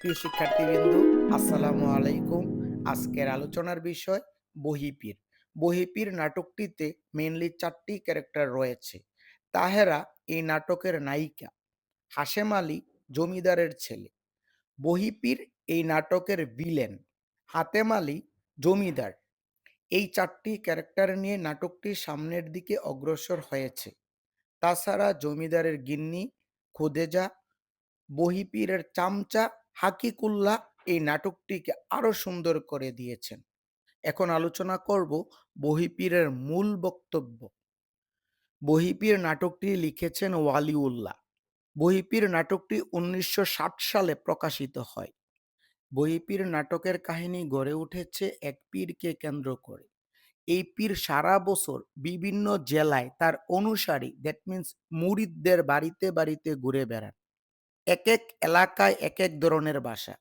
প্রিয় শিক্ষার্থীবৃন্দ, আসসালামু আলাইকুম। আজকের আলোচনার বিষয় বহিপীর। বহিপীর নাটকটিতে মেনলি চারটি ক্যারেক্টার রয়েছে। তাহেরা এই নাটকের নায়িকা, হাশেম আলী জমিদারের ছেলে। বহিপীর এই নাটকের ভিলেন হাতেম আলী জমিদার। এই চারটি ক্যারেক্টার নিয়ে নাটকটি সামনের দিকে অগ্রসর হয়েছে। তাছাড়া জমিদারের গিন্নি, খুদেজা, বহিপীরের চামচা হাকিকুল্লাহ এই নাটকটিকে আরও সুন্দর করে দিয়েছেন। এখন আলোচনা করব বহিপীরের মূল বক্তব্য। বহিপীর নাটকটি লিখেছেন ওয়ালিউল্লাহ। বহিপীর নাটকটি উনিশশো ষাট সালে প্রকাশিত হয়। বহিপীর নাটকের কাহিনী গড়ে উঠেছে এক পীরকে কেন্দ্র করে। এই পীর সারা বছর বিভিন্ন জেলায় তার অনুসারী দ্যাট মিন্স মুরিদদের বাড়িতে বাড়িতে ঘুরে বেড়ান। এক এক এলাকায় এক এক ধরনের ভাষা।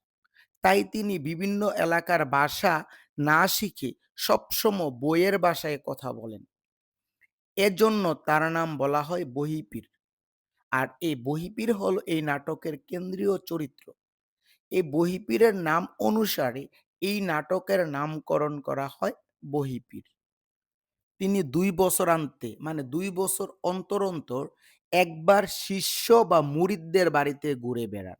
তাই তিনি বিভিন্ন এলাকার ভাষা না শিখে সবসময় বইয়ের ভাষায় কথা বলেন। এজন্য তার নাম বলা হয় বহিপীর। আর এই বহিপীর হল এই নাটকের কেন্দ্রীয় চরিত্র। এই বহিপীরের নাম অনুসারে এই নাটকের নামকরণ করা হয় বহিপীর। তিনি দুই বছর আনতে মানে দুই বছর অন্তর অন্তর একবার শিষ্য বা মুরিদদের বাড়িতে ঘুরে বেড়ান।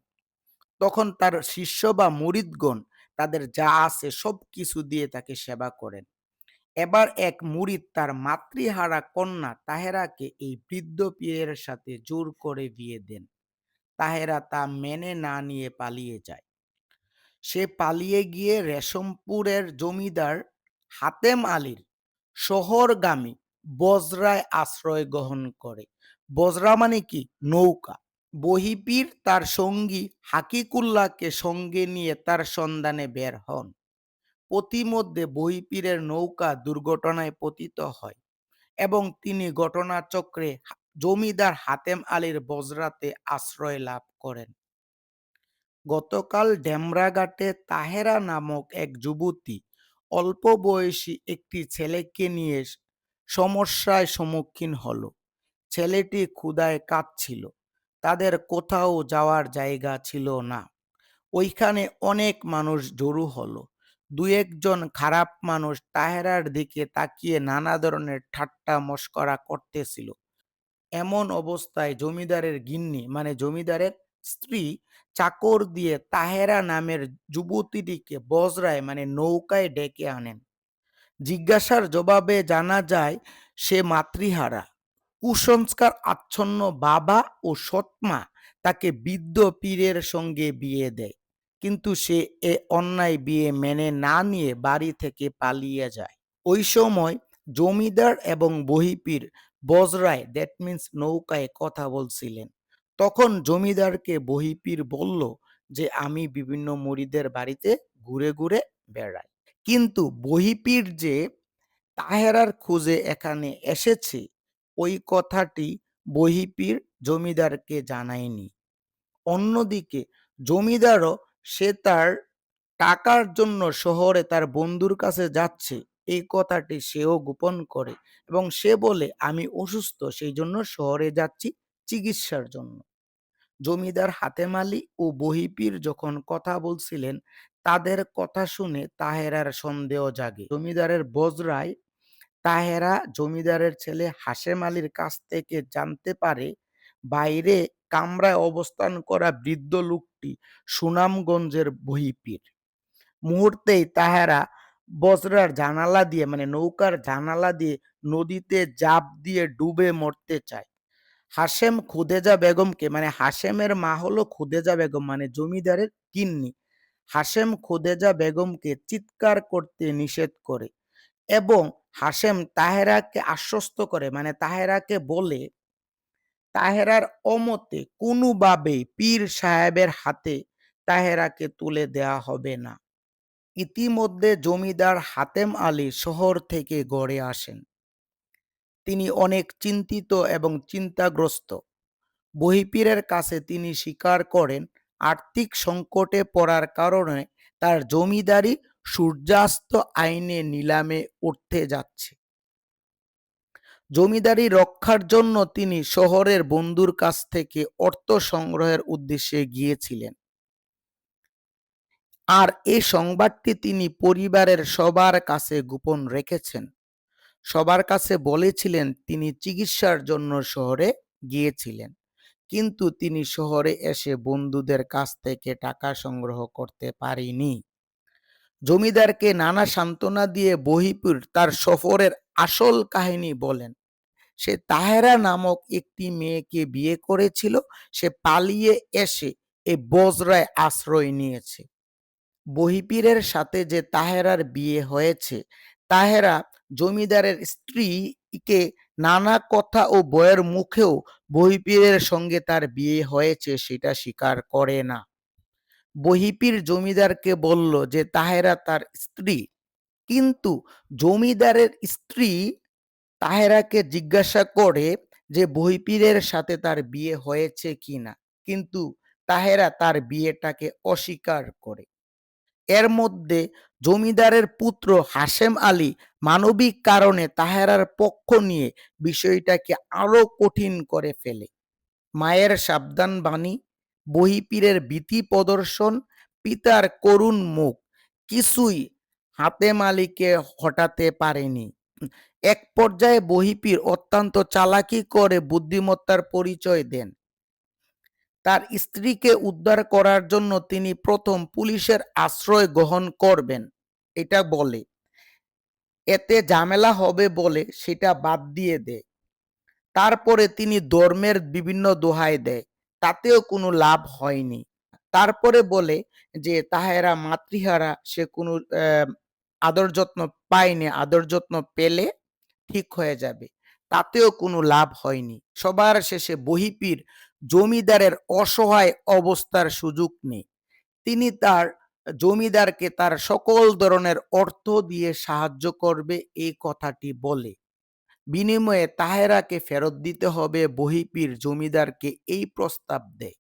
তখন তার শিষ্য বা মুরিদগণ তাদের যা আছে সব কিছু দিয়ে তাকে সেবা করেন। এবার এক মুরিদ তার মাতৃহারা কন্যা তাহেরাকে এই বৃদ্ধ পীরের সাথে জোর করে বিয়ে দেন। তাহেরা তা মেনে না নিয়ে পালিয়ে যায়। সে পালিয়ে গিয়ে রেশমপুরের জমিদার হাতেম আলীর শহরগামী বজরায় আশ্রয় গ্রহণ করে। বজরা মানে কি? নৌকা। বহিপীর তার সঙ্গী হাকিকুল্লাহকে সঙ্গে নিয়ে তার সন্ধানে বের হন। পথিমধ্যে বহিপীরের নৌকা দুর্ঘটনায় পতিত হয় এবং তিনি ঘটনাচক্রে জমিদার হাতেম আলীর বজরাতে আশ্রয় লাভ করেন। গতকাল ডেমরাঘাটে তাহেরা নামক এক যুবতী অল্প বয়সী একটি ছেলেকে নিয়ে সমস্যায় সম্মুখীন হলো। ছেলেটি ক্ষুধায় কাঁদছিল তাদের কোথাও যাওয়ার জায়গা ছিল না। ওইখানে অনেক মানুষ জড়ো হলো। দু একজন খারাপ মানুষ তাহেরার দিকে তাকিয়ে নানা ধরনের ঠাট্টা মস্করা করতেছিল। এমন অবস্থায় জমিদারের গিন্নি মানে জমিদারের স্ত্রী চাকর দিয়ে তাহেরা নামের যুবতীটিকে বজরায় মানে নৌকায় ডেকে আনেন। জিজ্ঞাসার জবাবে জানা যায়, সে মাতৃহারা। কুসংস্কার আচ্ছন্ন বাবা ও সৎমা তাকে বৃদ্ধ পীরের সঙ্গে বিয়ে দেয়। কিন্তু সে এ অন্যায় বিয়ে মেনে না নিয়ে বাড়ি থেকে পালিয়ে যায়। ওই সময় জমিদার এবং বহিপীর বজরায় দ্যাট মিন্স নৌকায় কথা বলছিলেন। তখন জমিদারকে বহিপীর বলল যে, আমি বিভিন্ন মরিদের বাড়িতে ঘুরে ঘুরে বেড়াই। কিন্তু বহিপীর যে তাহেরার খোঁজে এখানে এসেছে ওই কথাটি বহিপীর জমিদারকে জানায়নি। অন্যদিকে জমিদারও সে তার টাকার জন্য শহরে তার বন্ধুর কাছে যাচ্ছে, এই কথাটি সেও গোপন করে এবং সে বলে, আমি অসুস্থ সেই জন্য শহরে যাচ্ছি চিকিৎসার জন্য। জমিদার হাতেম আলী ও বহিপীর যখন কথা বলছিলেন, তাদের কথা শুনে তাহেরার সন্দেহ জাগে। জমিদারের বজরায় তাহেরা জমিদারের ছেলে হাশেম আলীর কাছ থেকে জানতে পারে, বাইরে কামরায় অবস্থান করা বৃদ্ধ লোকটি সুনামগঞ্জের বহিপীর। মুহূর্তেই তাহেরা বজরার জানালা দিয়ে মানে নৌকার জানালা দিয়ে নদীতে জাপ দিয়ে ডুবে মরতে চায়। হাশেম খুদেজা বেগমকে মানে হাশেমের মা হলো খুদেজা বেগম মানে জমিদারের কিন্নি। হাশেম খুদেজা বেগমকে চিৎকার করতে নিষেধ করে এবং হাশেম তাহেরাকে আশ্বস্ত করে মানে তাহেরাকে বলে, তাহেরার অমতে কোনোভাবেই পীর সাহেবের হাতে তাহেরাকে তুলে দেয়া হবে না। ইতিমধ্যে জমিদার হাতেম আলী শহর থেকে গড়ে আসেন। তিনি অনেক চিন্তিত এবং চিন্তাগ্রস্ত। বহিপীরের কাছে তিনি স্বীকার করেন, আর্থিক সংকটে পড়ার কারণে তার জমিদারি সূর্যাস্ত আইনে নিলামে উঠতে যাচ্ছে। জমিদারি রক্ষার জন্য তিনি শহরের বন্ধুর কাছ থেকে অর্থ সংগ্রহের উদ্দেশ্যে গিয়েছিলেন। আর এই সংবাদটি তিনি পরিবারের সবার কাছে গোপন রেখেছেন। সবার কাছে বলেছিলেন, তিনি চিকিৎসার জন্য শহরে গিয়েছিলেন, কিন্তু তিনি শহরে এসে বন্ধুদের কাছ থেকে টাকা সংগ্রহ করতে পারেনি। জমিদারকে নানা সান্ত্বনা দিয়ে বহিপুর তার সফরের আসল কাহিনী বলেন। সে তাহেরা নামক একটি মেয়েকে বিয়ে করেছিল, সে পালিয়ে এসে এ বজরায় আশ্রয় নিয়েছে। বহিপীরের সাথে যে তাহেরার বিয়ে হয়েছে, তাহেরা জমিদারের স্ত্রীকে নানা কথা ও বয়ের মুখেও বহিপীরের সঙ্গে তার বিয়ে হয়েছে সেটা স্বীকার করে না। বহিপীর জমিদারকে বলল যে, তাহেরা তার স্ত্রী। কিন্তু জমিদারের স্ত্রী তাহেরাকে জিজ্ঞাসা করে যে, বহিপীরের সাথে তার বিয়ে হয়েছে কিনা কিন্তু তাহেরা তার বিয়েটাকে অস্বীকার করে। এর মধ্যে জমিদারের পুত্র হাশেম আলী মানবিক কারণে তাহেরার পক্ষ নিয়ে বিষয়টাকে আরও কঠিন করে ফেলে। মায়ের সাবধান বাণী বহিপীরের ভীতি প্রদর্শন, পিতার করুণ মুখ, কিছুই হাতে মালিকে হটাতে পারেনি। এক পর্যায়ে বহিপীর অত্যন্ত চালাকি করে বুদ্ধিমত্তার পরিচয় দেন। তার স্ত্রীকে উদ্ধার করার জন্য তিনি প্রথম পুলিশের আশ্রয় গ্রহণ করবেন, এটা বলে। এতে ঝামেলা হবে বলে সেটা বাদ দিয়ে দেয়। তারপরে তিনি ধর্মের বিভিন্ন দোহাই দেয়। তাতেও কোনো লাভ হয়নি। তারপরে বলে যে, তাহেরা মাতৃহারা, সে কোনো আদর যত্ন পায়নি, আদর যত্ন পেলে ঠিক হয়ে যাবে। তাতেও কোনো লাভ হয়নি। সবার শেষে বহিপীর জমিদারের অসহায় অবস্থার সুযোগ নেই। তিনি তার জমিদারকে তার সকল ধরনের অর্থ দিয়ে সাহায্য করবে, এই কথাটি বলে। বিনিময়ে তাহেরাকে ফেরত দিতে হবে বহিপীর জমিদারকে এই প্রস্তাব দেয়।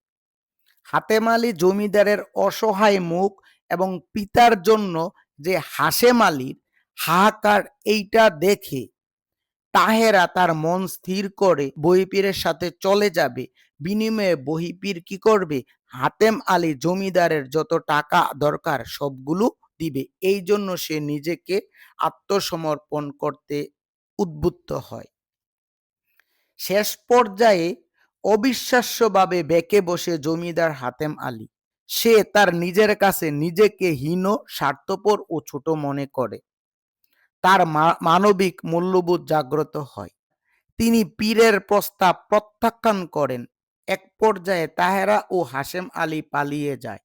হাতেম আলী জমিদারের অসহায় মুখ এবং পিতার জন্য যে হাসেম আলীর হাহাকার এইটা দেখে তাহেরা তার মন স্থির করে বহিপীরের সাথে চলে যাবে। বিনিময়ে বহিপীর কি করবে? হাতেম আলী জমিদারের যত টাকা দরকার সবগুলো দিবে। এই জন্য সে নিজেকে আত্মসমর্পণ করতে উদ্বুদ্ধ হয়। শেষ পর্যায়ে অবিশ্বাস্যভাবে বেঁকে বসে জমিদার হাতেম আলী। সে তার নিজের কাছে নিজেকে হীন, স্বার্থপর ও ছোট মনে করে। তার মানবিক মূল্যবোধ জাগ্রত হয়। তিনি পীরের প্রস্তাব প্রত্যাখ্যান করেন। এক পর্যায়ে তাহেরা ও হাসেম আলী পালিয়ে যায়।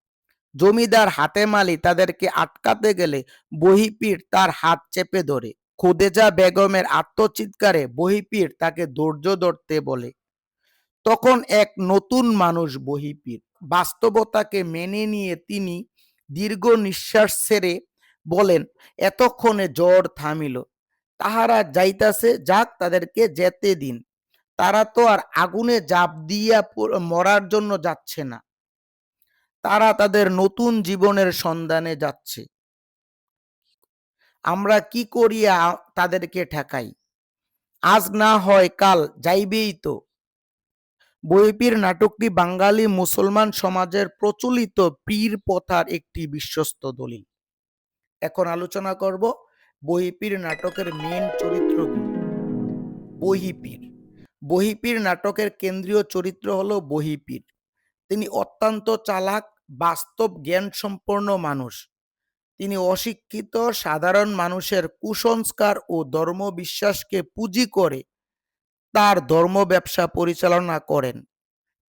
জমিদার হাতেম আলী তাদেরকে আটকাতে গেলে বহিপীর তার হাত চেপে ধরে। খুদেজা বেগমের আত্মচিৎকারে বহিপীর তাকে ধৈর্য ধরতে বলে। তখন এক নতুন মানুষ বহিপীর বাস্তবতাকে মেনে নিয়ে তিনি দীর্ঘ নিঃশ্বাস ছেড়ে বলেন, এতক্ষণে জ্বর থামিল। তাহারা যাইতাছে, যাক তাদেরকে যেতে দিন। তারা তো আর আগুনে জাপ দিয়া মরার জন্য যাচ্ছে না। তারা তাদের নতুন জীবনের সন্ধানে যাচ্ছে। আমরা কি করিয়া তাদেরকে ঠেকাই? আজ না হয় কাল, যাইবেই তো। বইপির নাটকটি বাঙালি মুসলমান সমাজের প্রচলিত পীর প্রথার একটি বিশ্বস্ত দলিল। এখন আলোচনা করব বহিপীর নাটকের মেন চরিত্রগুলো। বহিপীর বহিপীর নাটকের কেন্দ্রীয় চরিত্র হল বহিপীর তিনি অত্যন্ত চালাক, বাস্তব জ্ঞান সম্পন্ন মানুষ। তিনি অশিক্ষিত, সাধারণ মানুষের কুসংস্কার ও ধর্ম বিশ্বাসকে পুঁজি করে তার ধর্ম ব্যবসা পরিচালনা করেন।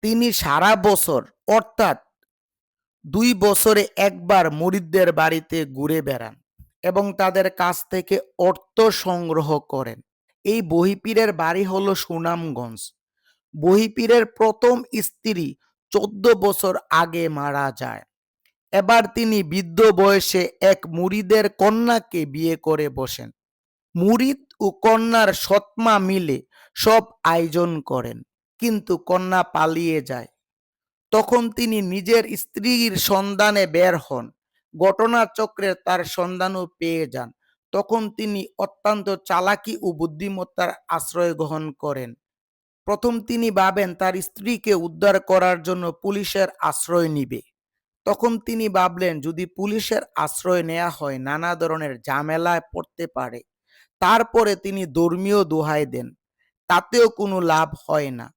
তিনি সারা বছর, অর্থাৎ দুই বছরে একবার মুরিদদের বাড়িতে ঘুরে বেড়ান এবং তাদের কাছ থেকে অর্থ সংগ্রহ করেন। এই বহিপীরের বাড়ি হলো সুনামগঞ্জ। বহিপীরের প্রথম স্ত্রী চোদ্দ বছর আগে মারা যায়। এবার তিনি বৃদ্ধ বয়সে এক মুরিদের কন্যাকে বিয়ে করে বসেন। মুরিদ ও কন্যার সৎমা মিলে সব আয়োজন করেন, কিন্তু কন্যা পালিয়ে যায়। তখন তিনি নিজের স্ত্রীর সন্ধানে বের হন। ঘটনাচক্রে তার সন্ধানও পেয়ে যান। তখন তিনি অত্যন্ত চালাকি ও বুদ্ধিমত্তার আশ্রয় গ্রহণ করেন। প্রথম তিনি ভাবেন তার স্ত্রীকে উদ্ধার করার জন্য পুলিশের আশ্রয় নিবে। তখন তিনি ভাবলেন, যদি পুলিশের আশ্রয় নেয়া হয়, নানা ধরনের ঝামেলায় পড়তে পারে। তারপরে তিনি ধর্মীয় দোহাই দেন। তাতেও কোনো লাভ হয় না।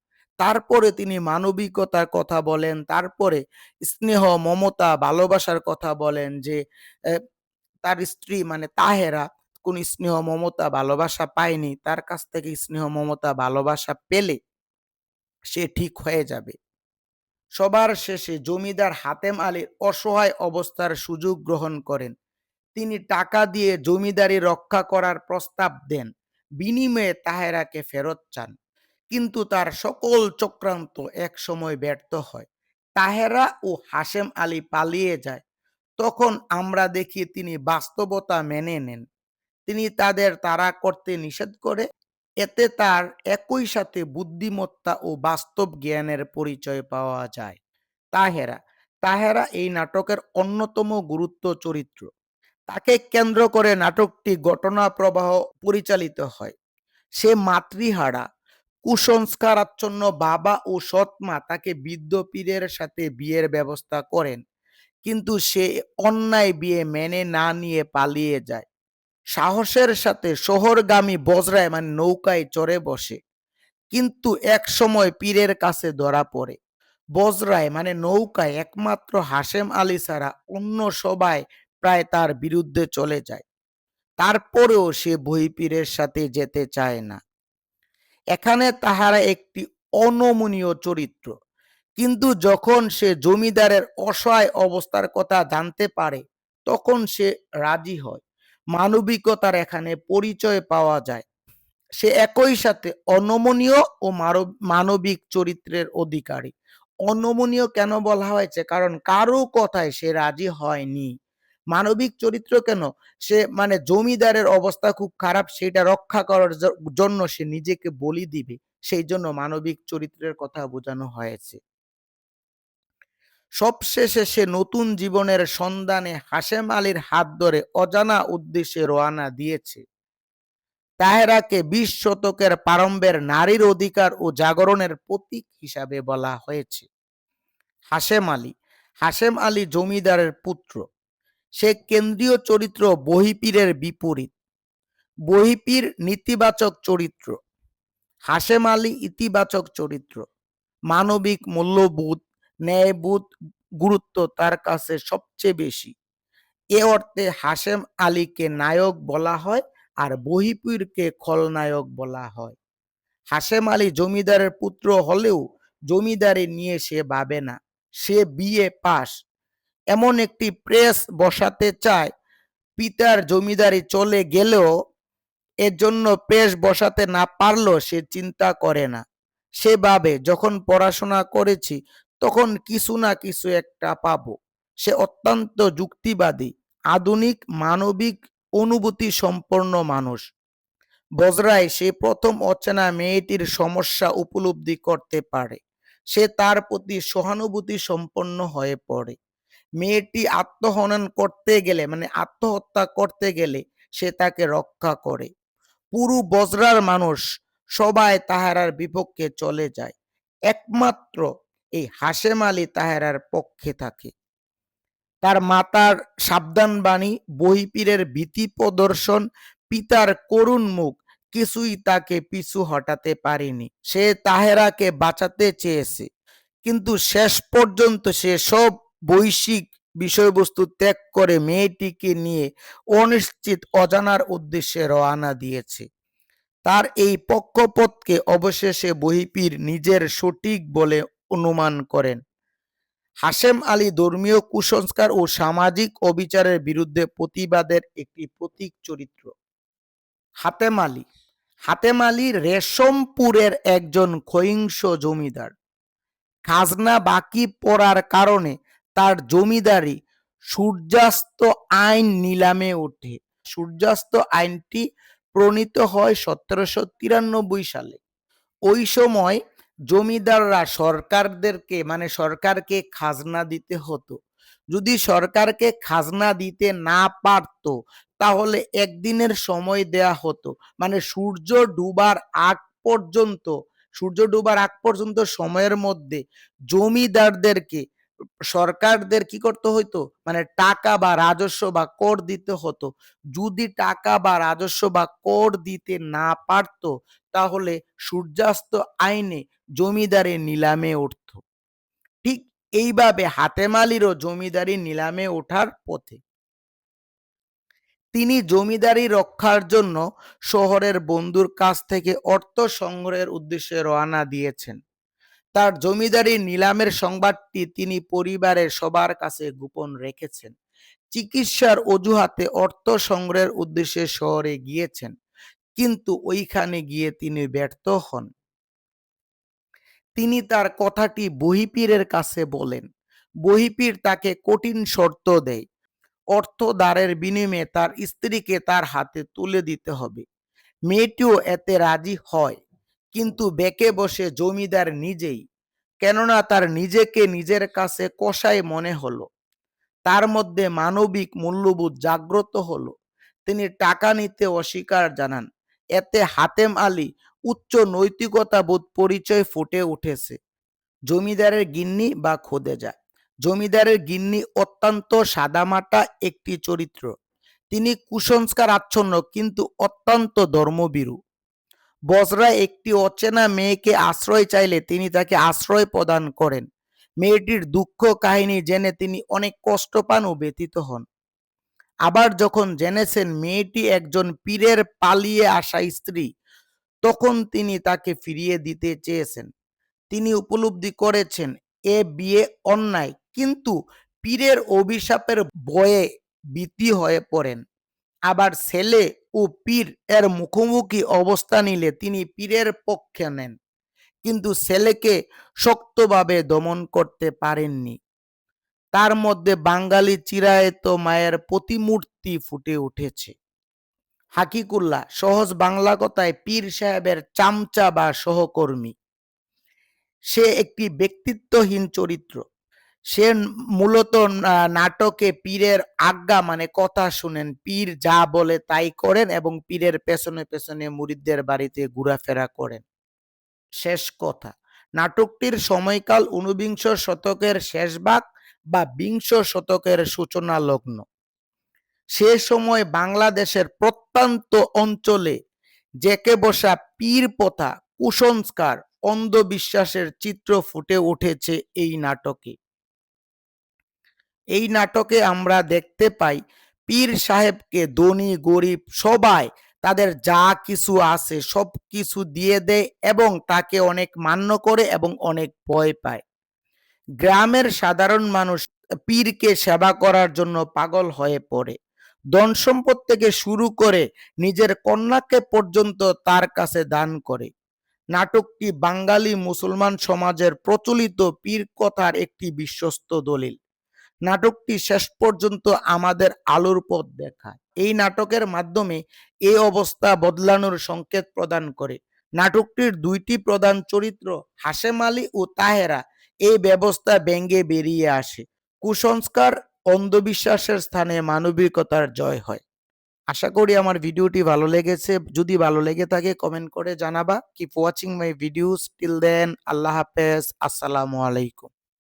তারপরে তিনি মানবিকতার কথা বলেন। তারপরে স্নেহ, মমতা, ভালোবাসার কথা বলেন যে তার স্ত্রী মানে তাহেরা কোন স্নেহ, মমতা, ভালোবাসা পায়নি। তার কাছ থেকে স্নেহ, মমতা, ভালোবাসা পেলে সে ঠিক হয়ে যাবে। সবার শেষে জমিদার হাতেম আলীর অসহায় অবস্থার সুযোগ গ্রহণ করেন। তিনি টাকা দিয়ে জমিদারি রক্ষা করার প্রস্তাব দেন। বিনিময়ে তাহেরাকে ফেরত চান। কিন্তু তার সকল চক্রান্ত এক সময় ব্যর্থ হয়। তাহেরা ও হাশেম আলী পালিয়ে যায়। তখন আমরা দেখি তিনি বাস্তবতা মেনে নেন। তিনি তাদের তাড়া করতে নিষেধ করে এতে তার একই সাথে বুদ্ধিমত্তা ও বাস্তব জ্ঞানের পরিচয় পাওয়া যায়। তাহেরা তাহেরা এই নাটকের অন্যতম গুরুত্ব চরিত্র। তাকে কেন্দ্র করে নাটকটি ঘটনা প্রবাহ পরিচালিত হয়। সে মাতৃহারা, কুসংস্কারাচ্ছন্ন বাবা ও সৎ মা তাকে বৃদ্ধ পীরের সাথে বিয়ের ব্যবস্থা করেন। কিন্তু সে অন্যায় বিয়ে মেনে না নিয়ে পালিয়ে যায়। সাহসের সাথে শহরগামী বজরায় মানে নৌকায় চড়ে বসে। কিন্তু এক সময় পীরের কাছে ধরা পড়ে। বজরায় মানে নৌকায় একমাত্র হাশেম আলী ছাড়া অন্য সবাই প্রায় তার বিরুদ্ধে চলে যায়। তারপরেও সে বহিপীরের সাথে যেতে চায় না। এখানে তাহারা একটি অনমনীয় চরিত্র। কিন্তু যখন সে জমিদারের অসহায় অবস্থার কথা জানতে পারে, তখন সে রাজি হয়। মানবিকতার এখানে পরিচয় পাওয়া যায়। সে একই সাথে অনমনীয় ও মানবিক চরিত্রের অধিকারী। অনমনীয় কেন বলা হয়েছে? কারণ কারও কথায় সে রাজি হয়নি। মানবিক চরিত্র কেন? সে মানে জমিদারের অবস্থা খুব খারাপ, সেটা রক্ষা করার জন্য সে নিজেকে বলি দিবে। সেই জন্য মানবিক চরিত্রের কথা বোঝানো হয়েছে। সবশেষে সে নতুন জীবনের সন্ধানে হাশেম আলীর হাত ধরে অজানা উদ্দেশ্যে রওনা দিয়েছে। তাহেরাকে বিশ শতকের প্রারম্ভের নারীর অধিকার ও জাগরণের প্রতীক হিসাবে বলা হয়েছে। হাশেম আলী হাশেম আলী জমিদারের পুত্র। সে কেন্দ্রীয় চরিত্র বহিপীরের বিপরীত। বহিপীর নীতিবাচক চরিত্র। হাশেম আলী ইতিবাচক চরিত্র। মানবিক মূল্যবোধ ন্যায়বোধ গুরুত্ব তার কাছে সবচেয়ে বেশি। এ অর্থে হাশেম আলীকে নায়ক বলা হয় আর বহিপুরকে খলনায়ক বলা হয়। হাশেম আলী জমিদারের পুত্র হলেও জমিদারি নিয়ে সে ভাবে না, সে বিয়ে পাস। এমন একটি প্রেস বসাতে চায়, পিতার জমিদারি চলে গেলেও এর জন্য প্রেস বসাতে না পারলেও সে চিন্তা করে না। সে ভাবে, যখন পড়াশোনা করেছি তখন কিছু না কিছু একটা পাবো। সে অত্যন্ত যুক্তিবাদী, আধুনিক, মানবিক অনুভূতি সম্পন্ন মানুষ। বজরায় সে প্রথম অচেনা মেয়েটির সমস্যা উপলব্ধি করতে পারে। সে তার প্রতি সহানুভূতি সম্পন্ন হয়ে পড়ে। মেয়েটি আত্মহনন করতে গেলে মানে আত্মহত্যা করতে গেলে সে তাকে রক্ষা করে। পুরু বজরার মানুষ সবাই তাহারার বিপক্ষে চলে যায়। একমাত্র এই হাসেম আলী তাহেরার পক্ষে থাকে। তার মাতার সাবধান বাণী বহিপীরের ভীতি প্রদর্শন, পিতার করুণ মুখ, কিছুই তাকে পিছু হটাতে পারেনি। সে তাহেরাকে বাঁচাতে চেয়েছে। কিন্তু শেষ পর্যন্ত সে সব বৈশ্বিক বিষয়বস্তু ত্যাগ করে মেয়েটিকে নিয়ে অনিশ্চিত, অজানার উদ্দেশ্যে রওনা দিয়েছে। তার এই পক্ষপথকে অবশেষে বহিপীর নিজের সঠিক বলে অনুমান করেন। হাশেম আলী ধর্মীয় কুসংস্কার ও সামাজিক অবিচারের বিরুদ্ধে প্রতিবাদের একটি প্রতীক চরিত্র। হাতেম আলী। হাতেম আলী রেশমপুরের একজন ক্ষয়িংস জমিদার। খাজনা বাকি পড়ার কারণে তার জমিদারি সূর্যাস্ত আইন নিলামে ওঠে। সূর্যাস্ত আইনটি প্রণীত হয় সতেরোশো তিরানব্বই সালে। ওই সময় জমিদাররা সরকারদেরকে মানে সরকারকে খাজনা দিতে হতো যদি সরকারকে খাজনা দিতে না পারত তাহলে একদিনের সময় দেয়া হতো মানে সূর্য ডুবার আগ পর্যন্ত সূর্য ডুবার আগ পর্যন্ত সময়ের মধ্যে জমিদারদেরকে সরকারদের কি করতে হইতো? মানে টাকা বা রাজস্ব বা কর দিতে হতো। যদি টাকা বা রাজস্ব বা কর দিতে না পারত, তাহলে সূর্যাস্ত আইনে জমিদারি নিলামে উঠত। ঠিক এইভাবে হাতেম আলীরও জমিদারি নিলামে ওঠার পথে। তিনি জমিদারি রক্ষার জন্য শহরের বন্ধুর কাছ থেকে অর্থ সংগ্রহের উদ্দেশ্যে রওনা দিয়েছেন। তার জমিদারি নিলামের সংবাদটি তিনি পরিবারের সবার কাছে গোপন রেখেছেন। চিকিৎসার অজুহাতে অর্থ সংগ্রহের উদ্দেশ্যে শহরে গিয়েছেন কিন্তু ওইখানে গিয়ে তিনি ব্যর্থ হন তিনি তার কথাটি বহিপীরের কাছে বলেন। বহিপীর তাকে কঠিন শর্ত দেয়। অর্থ দ্বারের বিনিময়ে তার স্ত্রীকে তার হাতে তুলে দিতে হবে। মেয়েটিও এতে রাজি হয়, কিন্তু বেঁকে বসে জমিদার নিজেই, কেননা তার নিজেকে নিজের কাছে কষাই মনে হলো। তার মধ্যে মানবিক মূল্যবোধ জাগ্রত হলো। তিনি টাকা নিতে অস্বীকার জানান। এতে হাতেম আলী উচ্চ নৈতিকতা বোধ পরিচয় ফুটে উঠেছে। জমিদারের গিন্নি বা খোদেজা। জমিদারের গিন্নি অত্যন্ত সাদামাটা একটি চরিত্র। তিনি কুসংস্কার আচ্ছন্ন কিন্তু অত্যন্ত ধর্মবিরু বজরা একটি অচেনা মেয়েকে আশ্রয় চাইলে তিনি তাকে আশ্রয় প্রদান করেন। মেয়েটির দুঃখ কাহিনী জেনে তিনি অনেক কষ্ট পান ও ব্যথিত হন। আবার যখন জেনেছেন মেয়েটি একজন পীরের পালিয়ে আসা স্ত্রী তখন তিনি তাকে ফিরিয়ে দিতে চেয়েছেন। তিনি উপলব্ধি করেছেন, এ বিয়ে অন্যায়, কিন্তু পীরের অভিশাপের বয়ে ভীতি হয়ে পড়েন। আবার ছেলে ও পীর এর মুখোমুখি অবস্থা নিলে তিনি পীরের পক্ষে নেন, কিন্তু ছেলেকে শক্তভাবে দমন করতে পারেননি। তার মধ্যে বাঙালি চিরায়ত মায়ের প্রতিমূর্তি ফুটে উঠেছে। হাকিকুল্লাহ, সহজ বাংলা কথায় পীর সাহেবের চামচা বা সহকর্মী। সে একটি ব্যক্তিত্বহীন চরিত্র। সে মূলত নাটকে পীরের আজ্ঞা মানে কথা শুনেন। পীর যা বলে তাই করেন এবং পীরের পেছনে পেছনে মুরিদদের বাড়িতে ঘোরাফেরা করেন। শেষ কথা, নাটকটির সময়কাল ঊনবিংশ শতকের শেষ ভাগ বা বিংশ শতকের সূচনা লগ্ন সে সময় বাংলাদেশের প্রত্যন্ত অঞ্চলে জেকে বসা পীর প্রথা কুসংস্কার, অন্ধবিশ্বাসের চিত্র ফুটে উঠেছে এই নাটকে। এই নাটকে আমরা দেখতে পাই পীর সাহেবকে ধনী, গরিব সবাই তাদের যা কিছু আছে সব কিছু দিয়ে দেয় এবং তাকে অনেক মান্য করে এবং অনেক ভয় পায়। গ্রামের সাধারণ মানুষ পীরকে সেবা করার জন্য পাগল হয়ে পড়ে। ধন সম্পদ থেকে শুরু করে নিজের কন্যাকে পর্যন্ত তার কাছে দান করে। নাটকটি বাঙালি মুসলমান সমাজের প্রচলিত পীর কথার একটি বিশ্বস্ত দলিল। নাটকটি শেষ পর্যন্ত আমাদের আলোর পথ দেখায়। এই নাটকের মাধ্যমে এই অবস্থা বদলানোর সংকেত প্রদান করে। নাটকটির দুইটি প্রধান চরিত্র হাসেম আলী ও তাহেরা এই ব্যবস্থা ব্যঙ্গে বেরিয়ে আসে। কুসংস্কার অন্ধবিশ্বাসের স্থানে মানবিকতার জয় হয়। আশা করি আমার ভিডিওটি ভালো লেগেছে। যদি ভালো লেগে থাকে কমেন্ট করে জানাবা। Keep watching my videos till then আল্লাহ হাফেজ। আসসালামু আলাইকুম।